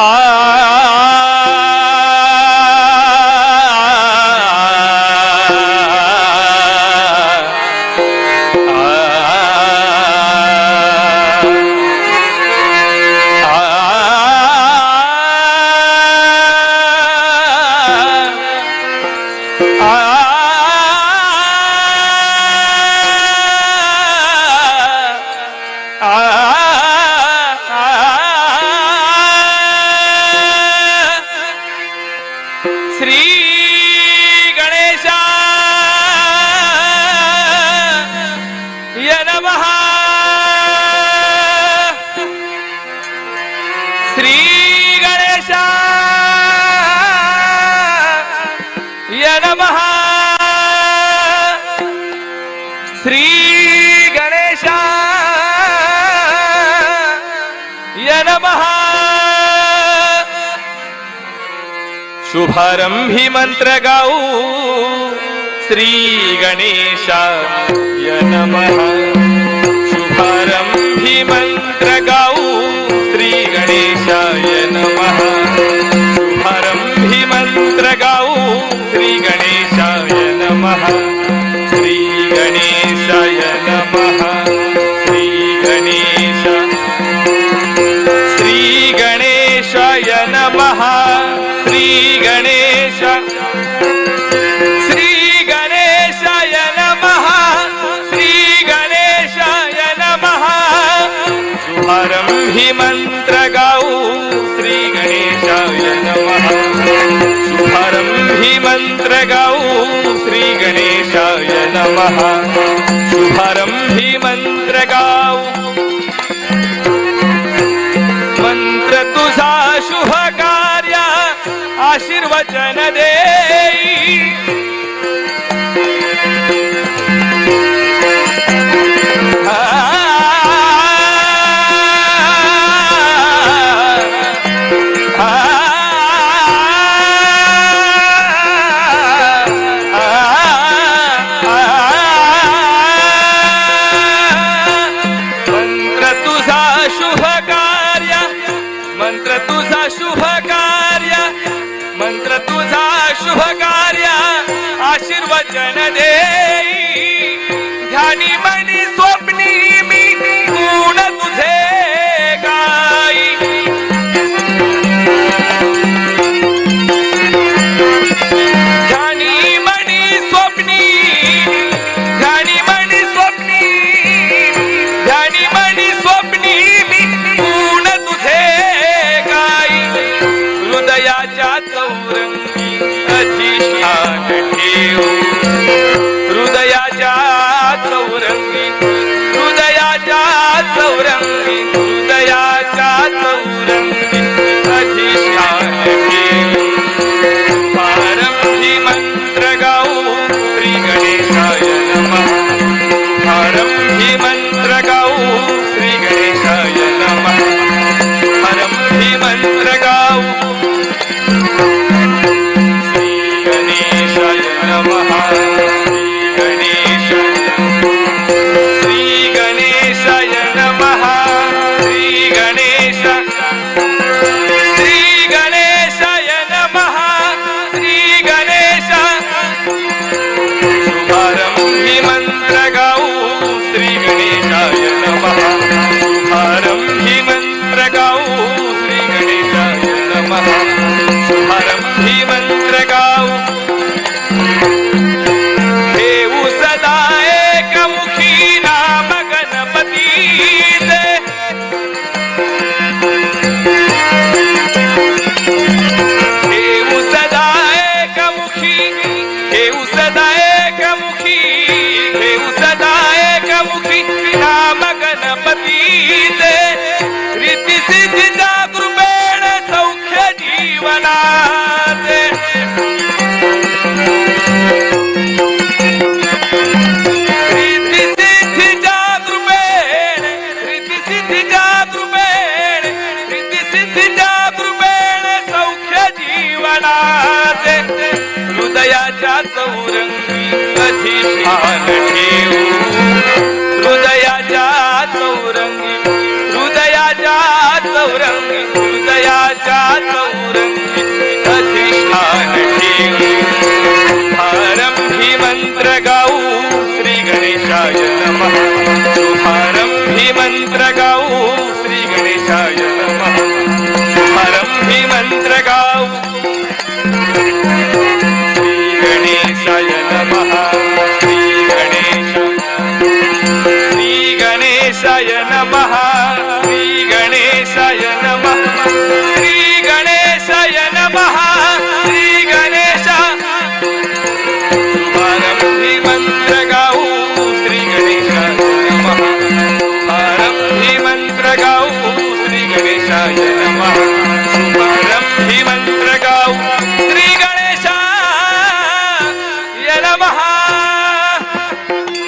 Ah Shri Ganesha Shri Ganesha Shri Ganesha नमः। शुभारंभी मंत्र गाऊ. श्री गणेशाय नमः. शुभारंभी मंत्र गाऊ. श्री गणेशाय ही मंत्र गाऊ श्री गणेशाय नमः शुभारंभी मंत्र गाऊ श्री गणेशाय नमः शुभारंभी मंत्र गाऊ मंत्र तुझा शुभ कार्य आशीर्वचन दे शुभ कार्य आशीर्वचन देई. ध्यानी मनी स्व ही मंत्र गाऊ देऊ सदा नाम गणपती मनाचे हृदयाच्या चौरंगी कधी ठेवू? हृदयाच्या चौरंगी हृदयाच्या चौरंगी हृदयाच्या चौरंगी कधी ठेवू? आरंभी मंत्र गाऊ श्री गणेशाय नमः. शुभारंभी मंत्र गाऊ श्री गणेशाय नमः. शुभारंभी मंत्र गाऊ বাহার